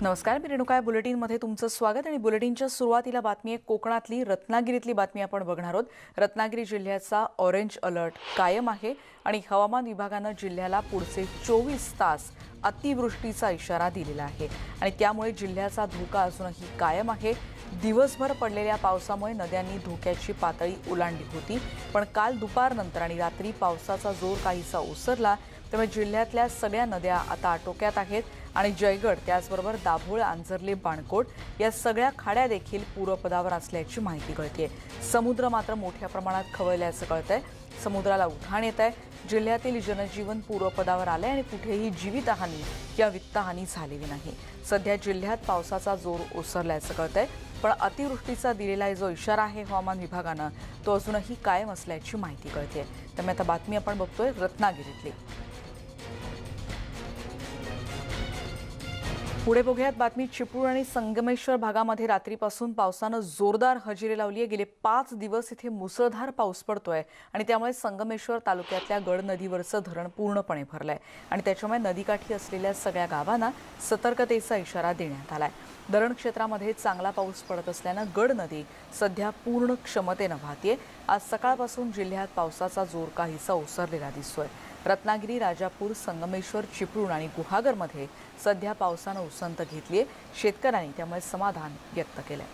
नमस्कार मी रेणुका बुलेटिनमध्ये तुमचं स्वागत आणि बुलेटिनच्या सुरुवातीला बातमी आहे. कोकणातली रत्नागिरीतली बातमी आपण बघणार आहोत. रत्नागिरी जिल्ह्याचा ऑरेंज अलर्ट कायम आहे आणि हवामान विभागानं जिल्ह्याला पुढचे चोवीस तास अतिवृष्टीचा इशारा दिलेला आहे. आणि त्यामुळे जिल्ह्याचा धोका अजूनही कायम आहे. दिवसभर पडलेल्या पावसामुळे नद्यांनी धोक्याची पातळी ओलांडली होती. पण काल दुपारनंतर आणि रात्री पावसाचा जोर काहीसा ओसरला त्यामुळे जिल्ह्यातल्या सगळ्या नद्या आता आटोक्यात आहेत आणि जयगड त्याचबरोबर दाभोळ आंजर्ले बाणकोट या सगळ्या खाड्या देखील पूर्वपदावर असल्याची माहिती कळते समुद्र मात्र मोठ्या प्रमाणात खवळल्याचं कळतंय. समुद्राला उधाण येत आहे जिल्ह्यातील जनजीवन पूर्वपदावर आलंय आणि कुठेही जीवितहानी किंवा वित्तहानी झालेली नाही. सध्या जिल्ह्यात पावसाचा जोर ओसरल्याचं कळतंय पण अतिवृष्टीचा दिलेला जो इशारा आहे हवामान विभागानं तो अजूनही कायम असल्याची माहिती कळते त्यामुळे आता बातमी आपण बघतोय रत्नागिरीतली. पुढे बघूयात. बातमी चिपळूण आणि संगमेश्वर भागामध्ये रात्रीपासून पावसानं जोरदार हजेरी लावली आहे गेले पाच दिवस इथे मुसळधार पाऊस पडतोय आणि त्यामुळे संगमेश्वर तालुक्यातल्या गड नदीवरचं धरण पूर्णपणे भरलंय. आणि त्याच्यामुळे नदीकाठी असलेल्या सगळ्या गावांना सतर्कतेचा इशारा देण्यात आलाय. धरण क्षेत्रामध्ये चांगला पाऊस पडत असल्यानं गड नदी सध्या पूर्ण क्षमतेनं वाहतीये. आज सकाळपासून जिल्ह्यात पावसाचा जोर काहीसा ओसरलेला दिसतोय. रत्नागिरी राजापूर संगमेश्वर चिपळूण आणि गुहागरमध्ये सध्या पावसानं उसंत घेतली आहे शेतकऱ्यांनी त्यामुळे समाधान व्यक्त केलंय.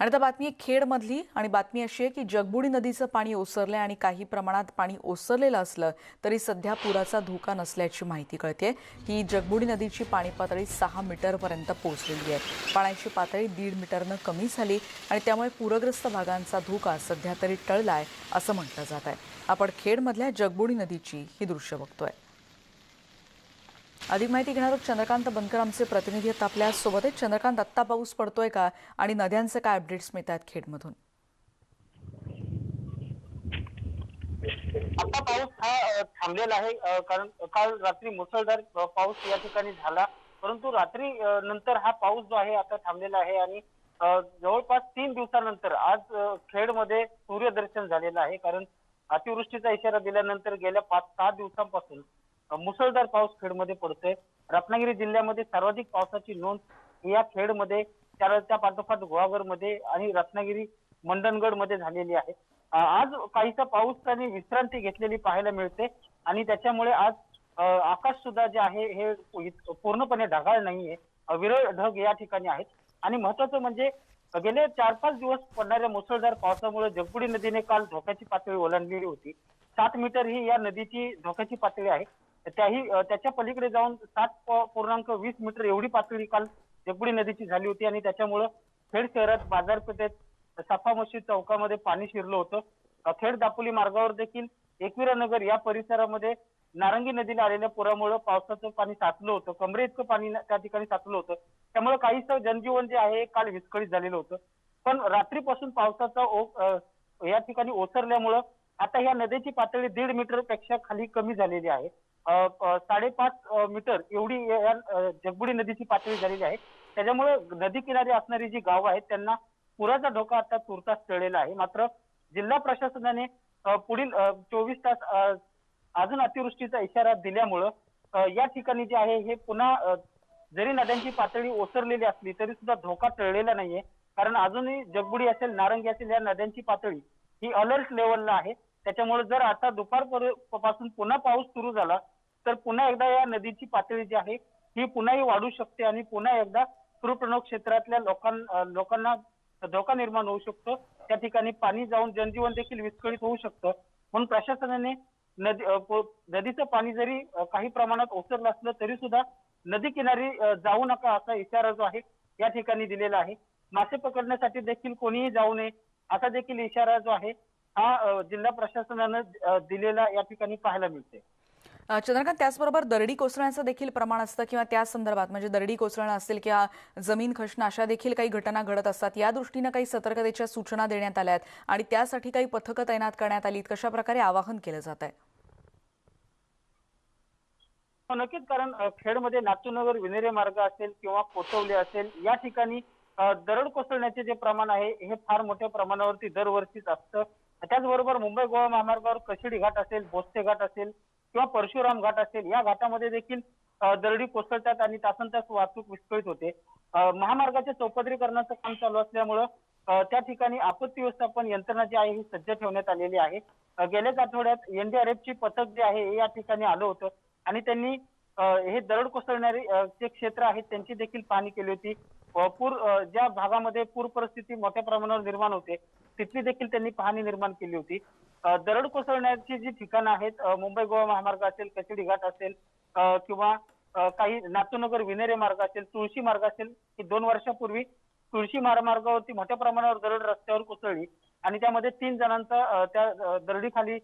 आणि आता बातमी खेडमधली आणि बातमी अशी आहे की जगबुडी नदीचं पाणी ओसरलं आणि काही प्रमाणात पाणी ओसरलेलं असलं तरी सध्या पुराचा धोका नसल्याची माहिती कळते ही जगबुडी नदीची पाणी पातळी सहा मीटरपर्यंत पोहोचलेली आहे. पाण्याची पातळी दीड मीटरनं कमी झाली आणि त्यामुळे पूरग्रस्त भागांचा धोका सध्या तरी टळला आहे असं म्हटलं जात आहे. आपण खेडमधल्या जगबुडी नदीची ही दृश्य बघतोय. अधिक माहिती घेणार आहोत चंद्रकांत बनकर आमचे प्रतिनिधी आहेत आपल्यासोबत आहेत चंद्रकांत आत्ता पाऊस पडतोय का आणि नद्यांचे काय अपडेट्स मिळतात खेडमधून? आता पाऊस हा थांबलेला आहे कारण काल रात्री मुसळधार पाऊस या ठिकाणी झाला. परंतु रात्री नंतर हा पाऊस जो आहे आता थांबलेला आहे आणि जवळपास तीन दिवसानंतर आज खेडमध्ये सूर्यदर्शन झालेलं आहे. कारण अतिवृष्टीचा इशारा दिल्यानंतर गेल्या पाच सहा दिवसांपासून मुसळधार पाऊस खेडमध्ये पडतोय. रत्नागिरी जिल्ह्यामध्ये सर्वाधिक पावसाची नोंद या खेडमध्ये त्या त्या पाठोपाठ गुहागरमध्ये आणि रत्नागिरी मंडणगडमध्ये झालेली आहे. आज काहीसा पाऊस त्यांनी विश्रांती घेतलेली पाहायला मिळते आणि त्याच्यामुळे आज आकाश सुद्धा जे आहे हे पूर्णपणे ढगाळ नाहीये. विरळ ढग या ठिकाणी आहेत. आणि महत्वाचं म्हणजे गेले चार पाच दिवस पडणाऱ्या मुसळधार पावसामुळे जगबुडी नदीने काल धोक्याची पातळी ओलांडलेली होती. सात मीटर ही या नदीची धोक्याची पातळी आहे. त्याही त्याच्या पलीकडे जाऊन सात पूर्णांक वीस मीटर एवढी पातळी काल जगबुडी नदीची झाली होती आणि त्याच्यामुळं खेड शहरात बाजारपेठेत सफा मशीद चौकामध्ये पाणी शिरलं होतं. खेड दापोली मार्गावर देखील एकविरा नगर या परिसरामध्ये नारंगी नदीला आलेल्या पुरामुळे पावसाचं पाणी साचलं होतं. कमरे इतकं पाणी त्या ठिकाणी साचलं होतं. त्यामुळे काहीसं जनजीवन जे आहे काल विस्कळीत झालेलं होतं. पण रात्रीपासून पावसाचा ओ या ठिकाणी ओसरल्यामुळं आता या नदीची पातळी दीड मीटरपेक्षा खाली कमी झालेली आहे. साडेपाच मीटर एवढी जगबुडी नदीची पातळी झालेली आहे. त्याच्यामुळे नदी किनारी असणारी जी गावं आहेत त्यांना पुराचा धोका आता तुर्तास टळलेला आहे. मात्र जिल्हा प्रशासनाने पुढील चोवीस तास अजून अतिवृष्टीचा इशारा दिल्यामुळं या ठिकाणी जे आहे हे पुन्हा जरी नद्यांची पातळी ओसरलेली असली तरी सुद्धा धोका टळलेला नाहीये. कारण अजूनही जगबुडी असेल नारंगी असेल या नद्यांची पातळी ही अलर्ट लेवलला आहे. त्याच्यामुळे जर आता दुपारपासून पुन्हा पाऊस सुरू झाला तर पुन्हा एकदा या नदीची पातळी जी आहे ही पुन्हाही वाढू शकते आणि पुन्हा एकदा सुरप्रणव क्षेत्रातल्या लोकां लोकांना धोका निर्माण होऊ शकतो. त्या ठिकाणी पाणी जाऊन जनजीवन देखील विस्कळीत होऊ शकतं. म्हणून प्रशासनाने नदी नदीचं पाणी जरी काही प्रमाणात ओसरलं असलं तरी सुद्धा नदी किनारी जाऊ नका असा इशारा जो आहे या ठिकाणी दिलेला आहे. मासे पकडण्यासाठी देखील कोणीही जाऊ नये असा देखील इशारा जो आहे हा जिल्हा प्रशासनानं दिलेला या ठिकाणी पाहायला मिळते चंद्रकांत त्याचबरोबर दरडी कोसळण्याचं देखील प्रमाण असतं किंवा त्या संदर्भात म्हणजे दरडी कोसळणं असेल किंवा जमीन खचणं अशा देखील काही घटना घडत असतात. या दृष्टीनं काही सतर्कतेच्या सूचना देण्यात आल्या आहेत आणि त्यासाठी काही पथकं तैनात करण्यात आली कशा प्रकारे आवाहन केलं जात आहे? हो नक्कीच. कारण खेडमध्ये नातूनगर विनेरे मार्ग असेल किंवा कोसवले असेल या ठिकाणी दरड कोसळण्याचे जे प्रमाण आहे हे फार मोठ्या प्रमाणावरती दरवर्षीच असतं. त्याचबरोबर मुंबई गोवा महामार्गावर कशिडी घाट असेल बोस्ते घाट असेल किंवा परशुराम घाट असेल या घाटामध्ये देखील दरडी कोसळतात आणि तासन तास वाहतूक विस्कळीत होते. महामार्गाच्या चौपदरीकरणाचं काम चालू असल्यामुळं त्या ठिकाणी आपत्ती व्यवस्थापन यंत्रणा जी आहे ही सज्ज ठेवण्यात आलेली आहे. गेल्याच आठवड्यात एनडीआरएफची पथक जे आहे हे या ठिकाणी आलं होतं आणि त्यांनी हे दरड कोसळणारे जे क्षेत्र आहेत त्यांची देखील पाहणी केली होती. पूर ज्या भागामध्ये पूर परिस्थिती मोठ्या प्रमाणावर निर्माण होते तिथली देखील त्यांनी पाहणी निर्माण केली होती. दरड कोसळण्याची जी ठिकाणं आहेत मुंबई गोवा महामार्ग असेल कचडी घाट असेल किंवा काही नातूनगर विनेरे मार्ग असेल तुळशी मार्ग असेल ही दोन वर्षापूर्वी तुळशी महामार्गावरती मोठ्या प्रमाणावर दरड रस्त्यावर कोसळली आणि त्यामध्ये तीन जणांचा त्या दरडीखाली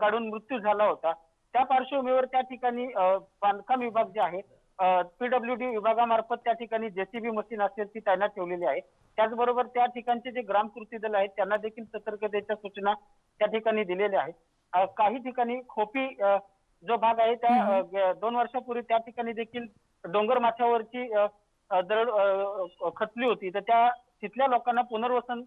गाडून मृत्यू झाला होता. त्या पार्श्वभूमीवर त्या ठिकाणी बांधकाम विभाग जे आहे पीडब्ल्यूडी विभागामार्फत त्या ठिकाणी जेसीबी मशीन असेल ती तैनात ठेवलेली आहे. त्याचबरोबर त्या ठिकाणचे जे ग्राम कृती दल आहेत त्यांना देखील सतर्कतेच्या सूचना त्या ठिकाणी दिलेल्या आहेत. काही ठिकाणी खोपी जो भाग आहे त्या दोन वर्षापूर्वी त्या ठिकाणी देखील डोंगर माथ्यावरची दरड खचली होती. तर त्या तिथल्या लोकांना पुनर्वसन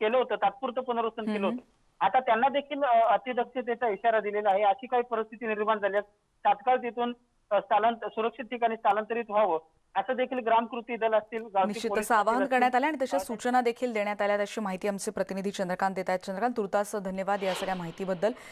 केलं होतं. तात्पुरतं पुनर्वसन केलं होतं. आता त्यांना देखील अतिदक्षतेचा इशारा दिलेला आहे. अशी काही परिस्थिती निर्माण झाल्यास तात्काळ तिथून स्थलांतर सुरक्षित ठिकाणी स्थलांतरित व्हावं. असं देखील ग्रामकृती दल असतील गावठी निश्चित पोलीस तसं आवाहन करण्यात आलं आणि तशा सूचना देखील देण्यात आल्या अशी माहिती आमचे प्रतिनिधी चंद्रकांत देत आहेत. चंद्रकांत तुर्तास धन्यवाद या सगळ्या माहितीबद्दल.